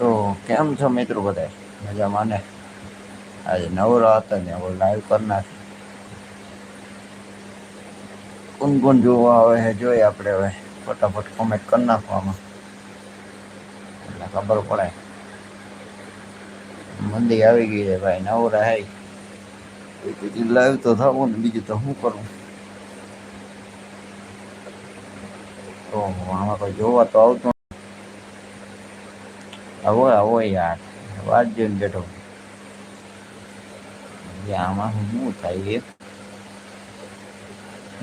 તો કેમ છો મિત્રો બધા? મજામાં ને? આજે નવરા હતા ને હવે લાઈવ કરી નાખી. કોણ કોણ જોવા આવે છે, જોઈએ આપણે હવે ફટાફટ કોમેન્ટ કરી નાખવામાં. એટલે ખબર પડે. મંદી આવી ગઈ છે ભાઈ નવરા હે બીજું લાઈવ તો થવું ને, બીજું તો શું કરું? તો આમાં કોઈ જોવા તો આવતું આવો આવો યાર. વાત જોઈને બેઠો. આમાં શું થાય એ?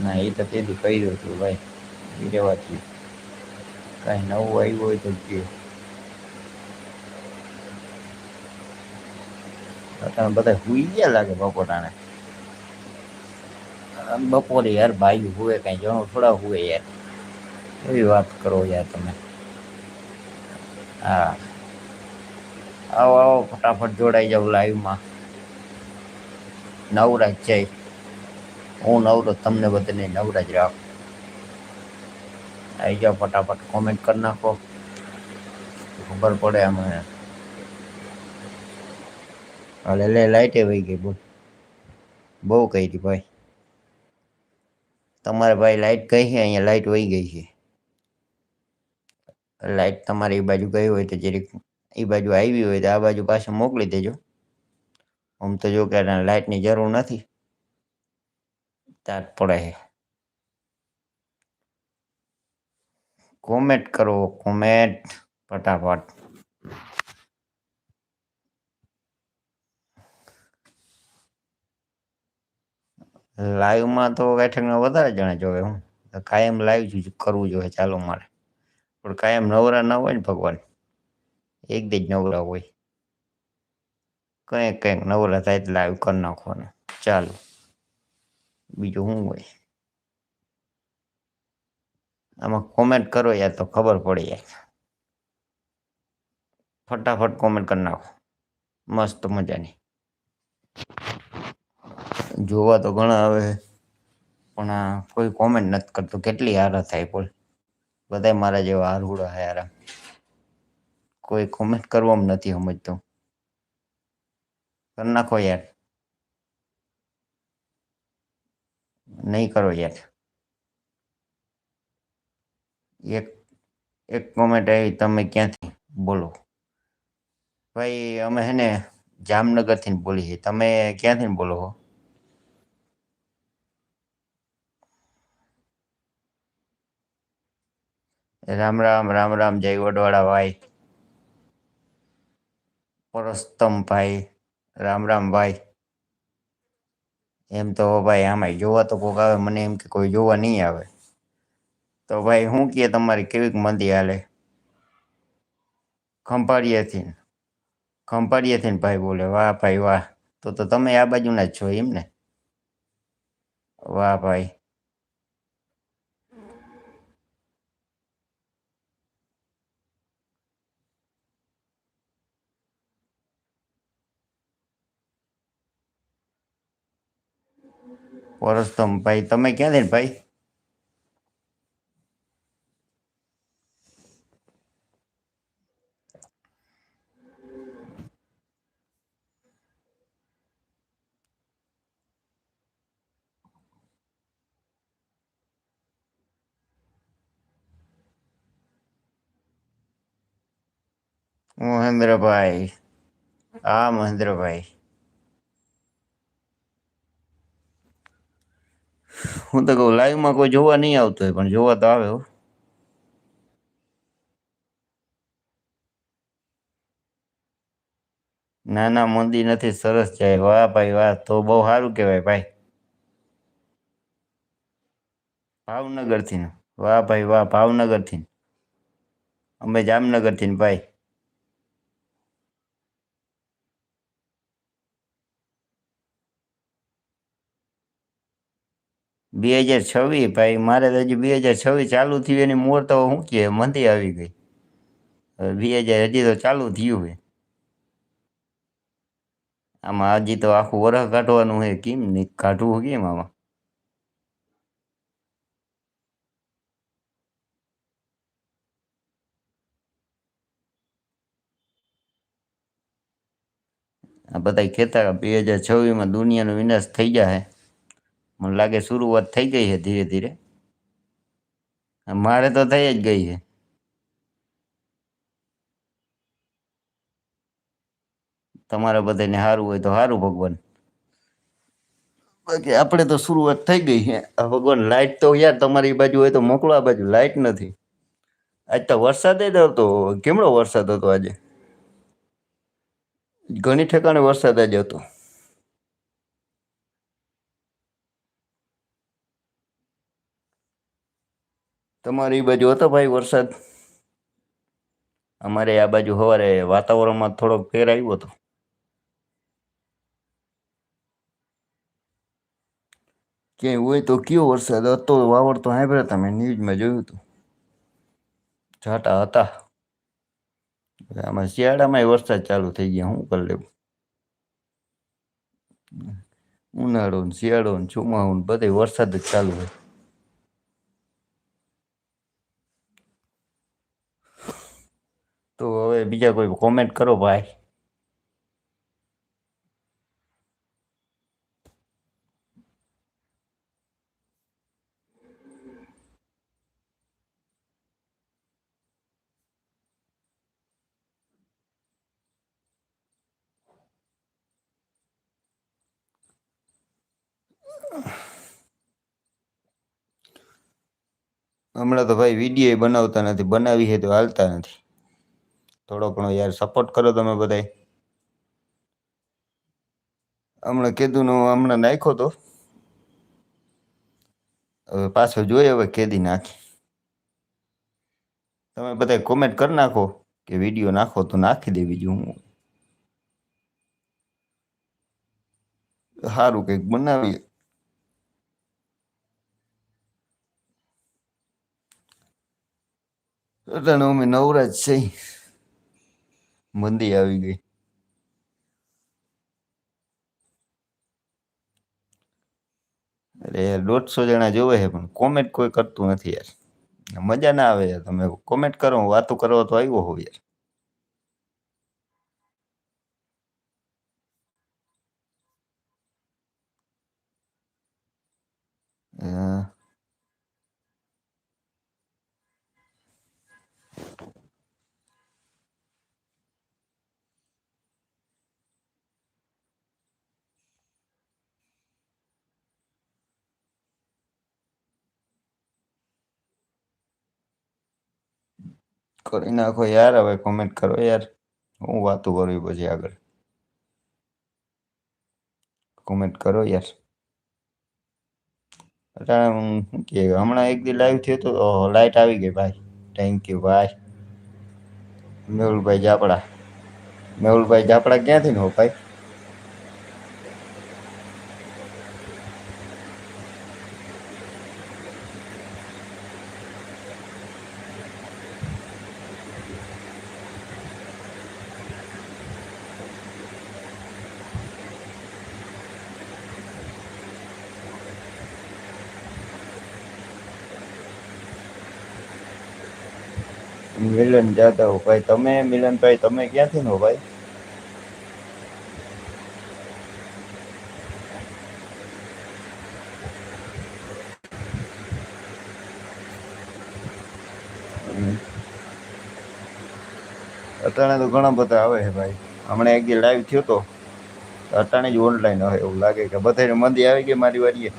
ના, એ તો તેથી કહી દઉં છું, ભાઈ. રહેવાથી કાંઈ નવું આવ્યું હોય તો કે તમે બધા હુઈ ગયા લાગે બપોરાને. બપોરે યાર ભાઈ હુએ કાંઈ જણો થોડા હુએ યાર. એવી વાત કરો યાર તમે. હા. આવો આવો, ફટાફટ જોડાઈ જાઉં લાઈવમાં નવરાજ જય હું નવરો, તમને બધાને નવરાજ રાખું. આવી જાઓ, ફટાફટ કોમેન્ટ કરી નાખો. ખબર પડે અમે હાલે લે લાઈટે વહી ગઈ, બોલ. બહુ કહી હતી ભાઈ. તમારે ભાઈ લાઇટ કઈ છે? અહીંયા લાઈટ વહી ગઈ છે. લાઇટ તમારી બાજુ ગઈ હોય તો જરીક એ બાજુ આવી હોય તો આ બાજુ પાછું મોકલી દેજો. આમ તો જો કે લાઇટની જરૂર નથી. તાર પડે છે કોમેન્ટ કરો, કોમેન્ટ, ફટાફટ. લાઈવમાં તો બેઠકમાં વધારે જણા જોવે હું. કાયમ લાઈવ કરવું જોઈએ, ચાલો મારે. પણ કાયમ નવરા ના હોય ને ભગવાન. એક દી જ નવરા હોય. કંઈક કંઈક નવરા થાય એટલે લાઈવ કરી નાખવાનું. ચાલો. બીજું શું હોય? આમાં કોમેન્ટ કરો યાર તો ખબર પડે યાર. ફટાફટ કોમેન્ટ કરી નાખો. મસ્ત મજાની. જોવા તો ઘણા આવે, પણ કોઈ કોમેન્ટ નથી કરતું. કેટલી હાર થાય બોલ. બધા મારા જેવા હારુડા હે યાર કોઈ કોમેન્ટ કરવામાં નથી સમજતો. કરી નાખો યાર. નહીં કરો યાર. એક એક કોમેન્ટ આવી, તમે ક્યાંથી? બોલો. ભાઈ, અમે હે ને જામનગરથી બોલીએ. તમે ક્યાંથી બોલો છો રામ રામ રામ રામ, જય વડવાળા ભાઈ. પરસ્તમ ભાઈ, રામ રામભાઈ એમ તો ભાઈ આમાં જોવા તો કોઈક આવે, મને એમ કે કોઈ જોવા નહીં આવે. તો ભાઈ શું કહે તમારી કેવી મંદી હાલે? ખંભાળિયાથી ખંભાળિયાથી ભાઈ બોલે, વાહ ભાઈ વાહ. તો તો તમે આ બાજુના જ છો એમ ને? વાહ ભાઈ. પરસતમ ભાઈ તમે ક્યાંથી ને ભાઈ મહેન્દ્રભાઈ હા મહેન્દ્રભાઈ હું તો કહું લાઈવમાં કોઈ જોવા નહીં આવતો હોય, પણ જોવા તો આવે હો. ના મંદી નથી, સરસ જાય વાહ ભાઈ, વાહ, તો બહુ સારું કહેવાય ભાઈ. ભાવનગરથી વાહ ભાઈ, વાહ, ભાવનગરથી અમે જામનગરથી ભાઈ. બે હજાર છવ્વીસ ભાઈ, મારે તો હજી બે હજાર છવ્વીસ ચાલુ થયું એની મોર તો શું કહે મંદી આવી ગઈ. હવે બે હજાર હજી તો ચાલુ થયું છે. આમાં હજી તો આખું વરસ કાઢવાનું છે, કેમ નહીં? કાઢવું કેમ આમાં? આ બધા કહેતા બે હજાર છવ્વીસમાં દુનિયાનો વિનાશ થઈ જાય મને લાગે શરૂઆત થઈ ગઈ છે ધીરે ધીરે. મારે તો થઈ જ ગઈ છે. તમારા બધાને સારું હોય તો સારું ભગવાન. બાકી આપણે તો શરૂઆત થઈ ગઈ છે. ભગવાન લાઈટ તો યાર તમારી બાજુ હોય તો મોકલો, આ બાજુ લાઈટ નથી. આજ તો વરસાદ જ હતો. કેમડો વરસાદ હતો આજે? ઘણી ઠેકાણે વરસાદ જ હતો. તમારી બાજુ હતો ભાઈ વરસાદ? અમારે આ બાજુ સવારે વાતાવરણમાં થોડોક ફેર આવ્યો હતો. ક્યાંય હોય તો કયો વરસાદ હતો વાવડ તો સાંભળ્યા તમે, ન્યૂઝમાં જોયું હતું. જાટા હતા. આમાં શિયાળામાં વરસાદ ચાલુ થઈ ગયા શું કરી લેવું. ઉનાળો ને શિયાળો ને ચોમાસું ને બધે વરસાદ જ ચાલુ હોય. તો બીજા કોઈ કોમેન્ટ કરો ભાઈ. હમણાં તો ભાઈ વીડિયો બનાવતા નથી, બનાવી છે તો હાલતા નથી. થોડો ઘણો યાર સપોર્ટ કરો તમે બધાય. હમણાં કીધું હમણાં નાખ્યો તો. હવે પાછો જોઈએ હવે કેદી નાખી. તમે બધા કોમેન્ટ કરી નાખો કે વીડિયો નાખો તો નાખી દે બીજું હું. સારું કંઈક એટલે અમે નવરાજ છે. મંદી આવી ગઈ. અરે દોઢસો જણા જોવે છે, પણ કોમેન્ટ કોઈ કરતું નથી યાર. મજા ના આવે યાર, તમે કોમેન્ટ કરો વાતો કરવા તો આવ્યો હોવ યાર. કરી નાખો યાર, હવે કોમેન્ટ કરો યાર. હું વાતો કરવી પછી આગળ. કોમેન્ટ કરો યાર. અટાણે હું શું કે હમણાં એક દી લાઈવ થયો તો લાઈટ આવી ગઈ ભાઈ. થેન્ક યુ ભાઈ. મેહુલભાઈ જાપડા. મેહુલભાઈ જાપડા ક્યાંથી નો ભાઈ? મિલન જાદવ ભાઈ. તમે મિલનભાઈ, તમે ક્યાંથી નો ભાઈ. અટાણે તો ઘણા બધા આવે છે ભાઈ. હમણાં એક દી લાઈવ થયો તો. અટાણે જ ઓનલાઈન હોય એવું લાગે કે બધા મંદી આવી ગઈ મારી વારીએ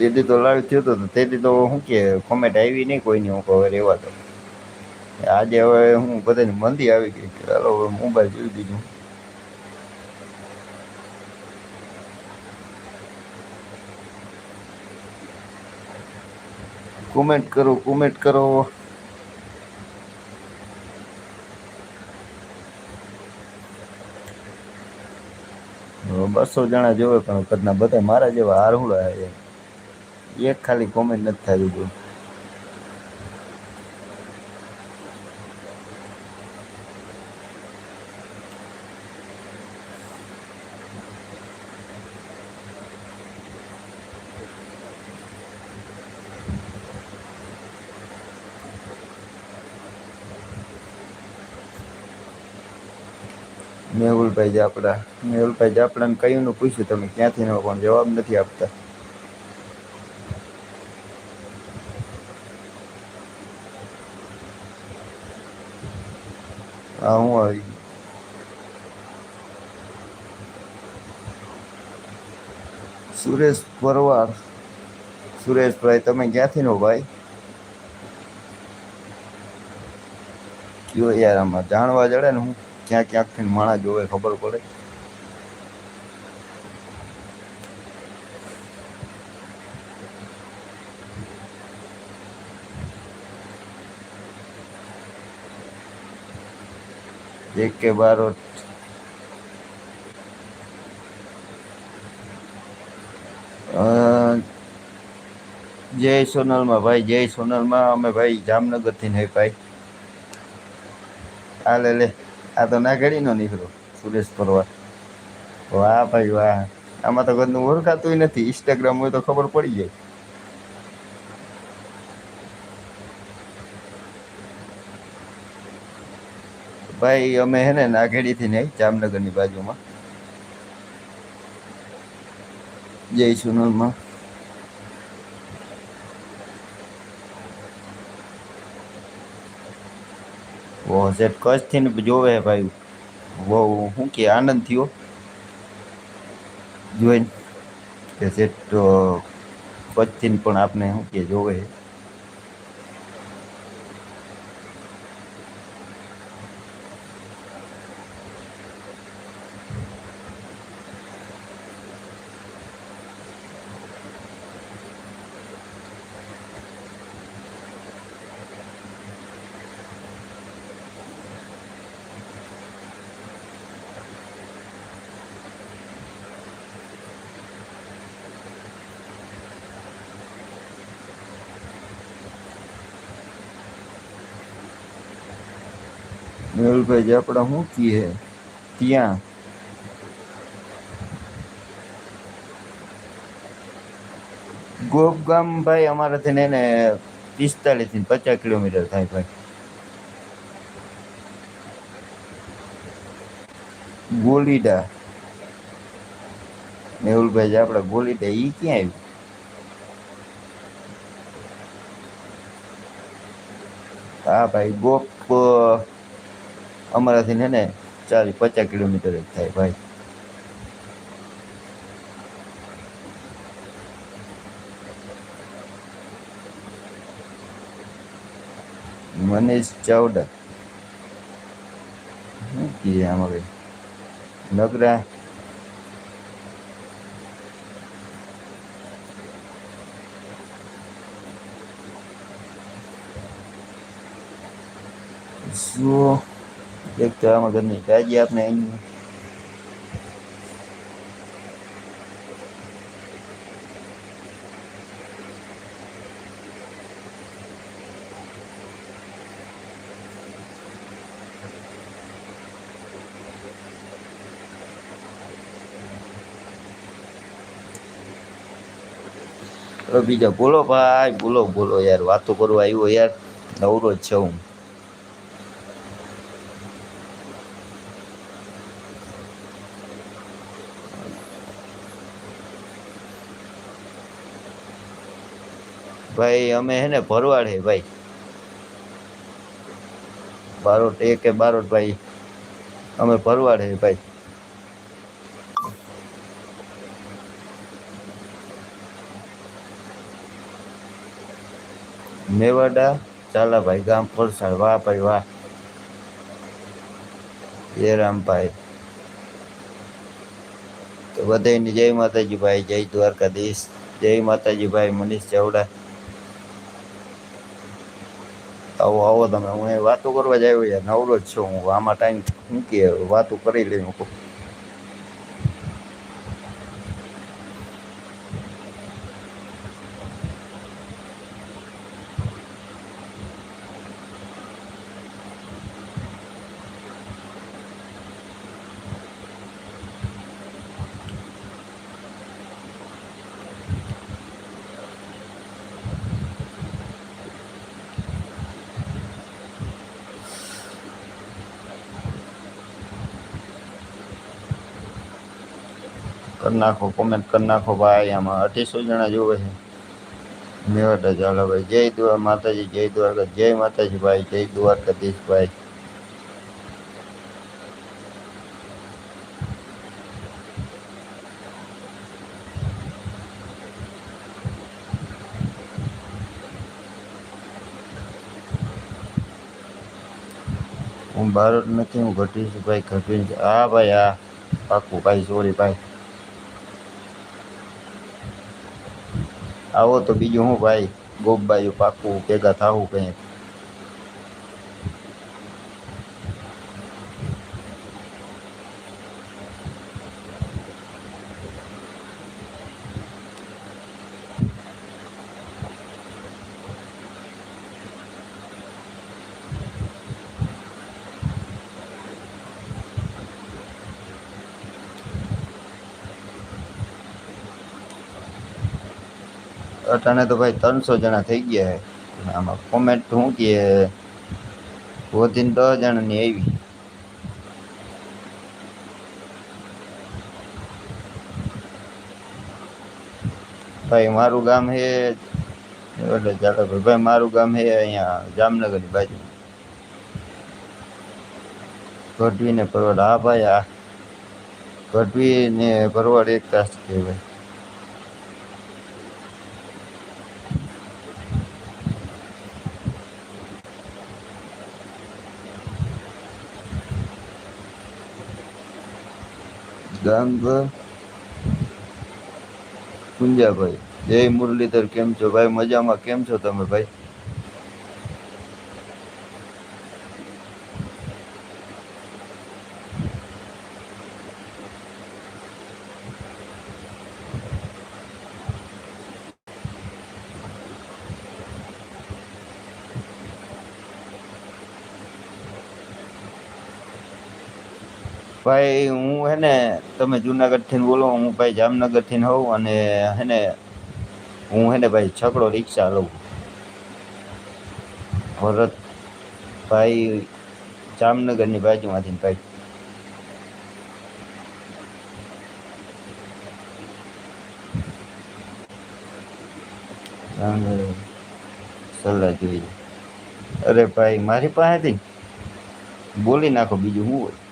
તેથી તો લાઈવ થયો તો તેથી તો શું કે કોમેન્ટ આવી નહીં કોઈની, હું હવે રહેવા તો આજે હવે હું બધાની મંદી આવી ગઈ ચાલો હવે મોબાઈલ જોઈ દીધું કોમેન્ટ કરો કોમેન્ટ કરો. બસો જણા જોવે પણ કદના બધા મારા જેવા હારહુડા છે. એક ખાલી કોમેન્ટ નથી થતી કોઈ મેહુલભાઈ જાપડા. મેહુલભાઈ જાપડાને કયું પૂછ્યું તમે ક્યાંથી કોણ જવાબ નથી આપતા? હા હું આવી સુરેશ પરવાર સુરેશભાઈ તમે ક્યાંથી નો ભાઈ? કયો યાર આમાં? જાણવા જડે ને હું ક્યાં ક્યાંકથી માણા જોવે ખબર પડે. એક કે બારો. અ, જય સોનલમાં, ભાઈ, જય સોનલમાં. અમે ભાઈ જામનગરથી નહીં ભાઈ. આ લે લે. આ તો ના ઘડીનો નીકળો, સુરેશ પરવાર. વાહ, ભાઈ, વાહ. આમાં તો ઘરનું ઓળખાતું નથી. ઇન્સ્ટાગ્રામ હોય તો ખબર પડી જાય. ભાઈ, અમે હે ને નાગેડી થી નહીં જામનગરની બાજુમાં. જય સોનલમાં ઓ સેટ કચ્છથી ને જોવે ભાઈ. બહુ શું કે આનંદ થયો. જોઈને કે સેટ કચ્છથી પણ આપને શું કે જોવે મેહુલભાઈ આપણે શું કીએ ત્યાં ગોપ ગામ ભાઈ અમારાથી ને ને પિસ્તાલીસથી પચાસ કિલોમીટર થાય ભાઈ. ગોલીડા. મેહુલભાઈ આપણે ગોલીડા એ ક્યાં આવ્યું? હા ભાઈ, ગોપ અમારાથી ને ને ચાલી પચાસ કિલોમીટર જ થાય ભાઈ. મનીષ ચાવડા. શું કીએ આમાં ભાઈ નગરા. શું એક તો આમાં ઘરની કાજી આપને અહીં હવે બીજા બોલો ભાઈ બોલો બોલો યાર વાતો કરવા આવ્યો યાર નવરો જ છે હું ભાઈ, અમે હે ને ભરવાડ હે ભાઈ. બારોટ એક કે બારોટ ભાઈ, અમે ભરવાડ હે ભાઈ. મેવાડા, ચાલાભાઈ ગામ પરસાળ વાહ ભાઈ, વાહ. જય રામભાઈ તો બધાની જય માતાજી ભાઈ, જય દ્વારકાધીશ. જય માતાજી ભાઈ, મનીષ ચાવડા. આવો આવો તમે. હું એ વાતો કરવા જ આવ્યો યાર. નવરો જ છું હું. આમાં ટાઈમ મૂકી વાતો કરી લઈ હું નાખો કોમેન્ટ કરી નાખો ભાઈ, આમાં અઢીસો જણા જોવે છે. મેવાડ ચાલો ભાઈ, જય દ્વાર માતાજી, જય દ્વારકા, જય માતાજી ભાઈ, જય દ્વારકાધીશ ભાઈ. હું ભારત નથી, હું ઘટીશ ભાઈ, ઘટી છે હા ભાઈ હા પાકું ભાઈ સોરી ભાઈ. આવો તો બીજું હું ભાઈ ગોપભાઈ પાકું ભેગા થાવું કઈ અટાણે તો ભાઈ ત્રણસો જણા થઈ ગયા છે આમાં કોમેન્ટ શું કે વધીને દસ જણાની આવી. ભાઈ મારું ગામ હે, એટલે ચાલો ભાઈ મારું ગામ હે અહીંયા જામનગરની બાજુ. ગઢવી ને પરવડ હા ભાઈ આ ગઢવી ને પરવડ એક કાસ્ટ છે ગામ કુંજાભાઈ જય મુરલીધર કેમ છો? ભાઈ મજામાં? કેમ છો તમે ભાઈ? ભાઈ, હું હે ને, તમે જુનાગઢથી બોલો, હું ભાઈ જામનગરથી હોઉં અને હે ને, હું હે ને ભાઈ છકડો રિક્ષા લઉં. ભરત ભાઈ જામનગરની બાજુમાંથી ભાઈ. સલાહ જોઈએ અરે ભાઈ, મારી પાસેથી બોલી નાખો બીજું શું હોય?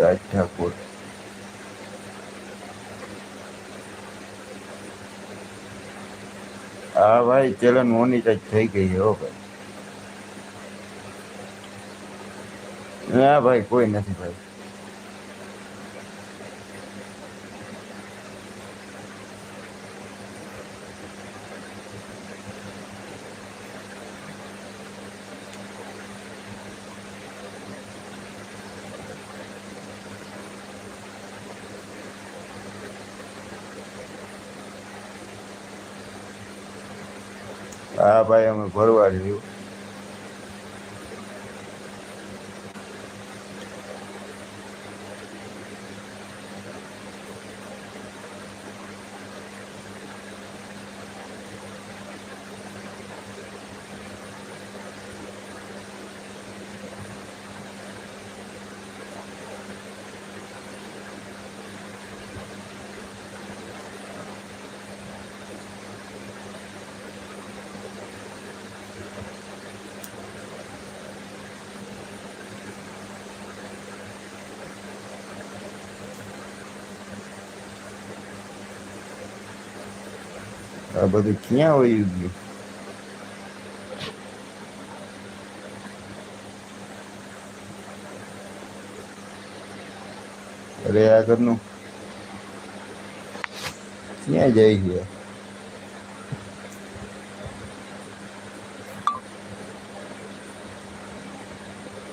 રાજ ઠાકોર હા ભાઈ ચલન મોનિટાઈઝ થઈ ગઈ હો ભાઈ ના ભાઈ કોઈ નથી ભાઈ હા ભાઈ અમે ભરવા રહ્યું આ બધું ક્યાં વહી ગયું? અરે આગળનું ક્યાં જઈ ગયા?